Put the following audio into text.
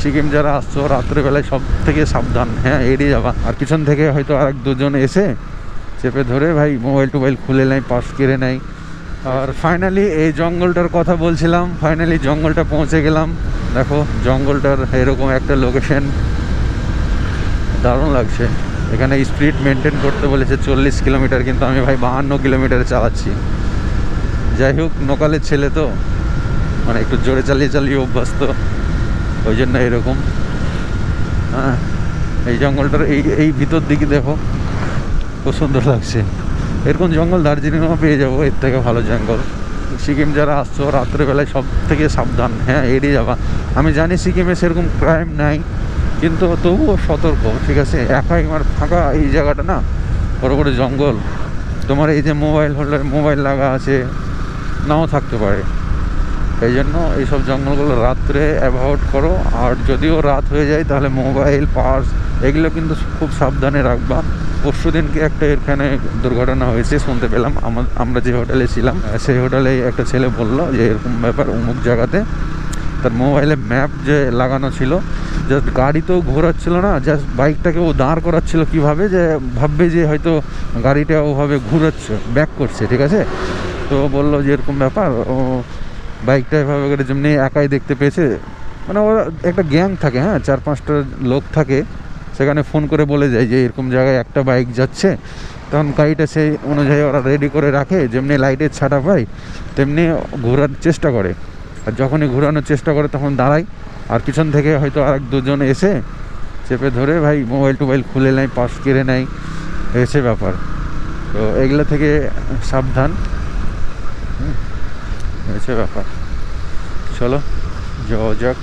সিকিম যারা আসছো, রাত্রেবেলায় সব থেকে সাবধান। হ্যাঁ এড়িয়ে যাবা। আর পিছন থেকে হয়তো আর দুজন এসে চেপে ধরে, ভাই মোবাইল টোবাইল খুলে নেয় পাস কেড়ে নেয় আর ফাইনালি এই জঙ্গলটার কথা বলছিলাম ফাইনালি জঙ্গলটা পৌঁছে গেলাম। দেখো, জঙ্গলটার এরকম একটা লোকেশন দারুণ লাগছে। এখানে স্পিড মেনটেন করতে বলেছে চল্লিশ কিলোমিটার, কিন্তু আমি ভাই বাহান্ন কিলোমিটারে চালাচ্ছি। যাই হোক, নোকালের ছেলে তো মানে একটু জোরে চালিয়ে চালিয়ে অভ্যাস তো ওই জন্য এরকম। হ্যাঁ এই জঙ্গলটার এই এই ভিতর দিকে দেখো, খুব সুন্দর লাগছে। এরকম জঙ্গল? দার্জিলিংও পেয়ে যাব, এর থেকে ভালো জঙ্গল। সিকিম যারা আসছো, রাত্রেবেলায় সব থেকে সাবধান। হ্যাঁ এড়িয়ে যাবা। আমি জানি সিকিমে সেরকম ক্রাইম নাই, কিন্তু তবুও সতর্ক, ঠিক আছে? একাই আমার ফাঁকা এই জায়গাটা না, বড় বড় জঙ্গল। তোমার এই যে মোবাইল হোল্ডার মোবাইল লাগা আছে, নাও থাকতে পারে। এই জন্য এইসব জঙ্গলগুলো রাত্রে অ্যাভয়েড করো। আর যদিও রাত হয়ে যায়, তাহলে মোবাইল, পার্স, এগুলো কিন্তু খুব সাবধানে রাখবা। পরশু দিনকে একটা এখানে দুর্ঘটনা হয়েছে, শুনতে পেলাম। আমা- আমরা যে হোটেলে ছিলাম, সেই হোটেলে একটা ছেলে বলল যে, এরকম ব্যাপার অমুক জায়গাতে। তার মোবাইলে ম্যাপ যে লাগানো ছিল, জাস্ট গাড়ি তো ঘোরাচ্ছিল না, জাস্ট বাইকটাকে ও দাঁড় করাচ্ছিল কীভাবে, যে ভাববে যে হয়তো গাড়িটা ওভাবে ঘুরাচ্ছে, ব্যাক করছে, ঠিক আছে? তো বলল যে, এরকম ব্যাপার। ও বাইকটা এভাবে করে যেমনি একাই দেখতে পেয়েছে মানে ওরা একটা গ্যাং থাকে হ্যাঁ চার পাঁচটা লোক থাকে সেখানে ফোন করে বলে যায় যে এরকম জায়গায় একটা বাইক যাচ্ছে তখন গাড়িটা সেই অনুযায়ী ওরা রেডি করে রাখে যেমনি লাইটের ছাটা পায় তেমনি ঘোরার চেষ্টা করে। আর যখনই ঘোরানোর চেষ্টা করে তখন দাঁড়ায় আর পিছন থেকে হয়তো আর দুজন এসে চেপে ধরে ভাই মোবাইল টোবাইল খুলে নেয় পাস কেড়ে নেয়। এসে ব্যাপার। তো এগুলো থেকে সাবধান। হুম, হয়েছে ব্যাপার। চলো যাওয়া যাক।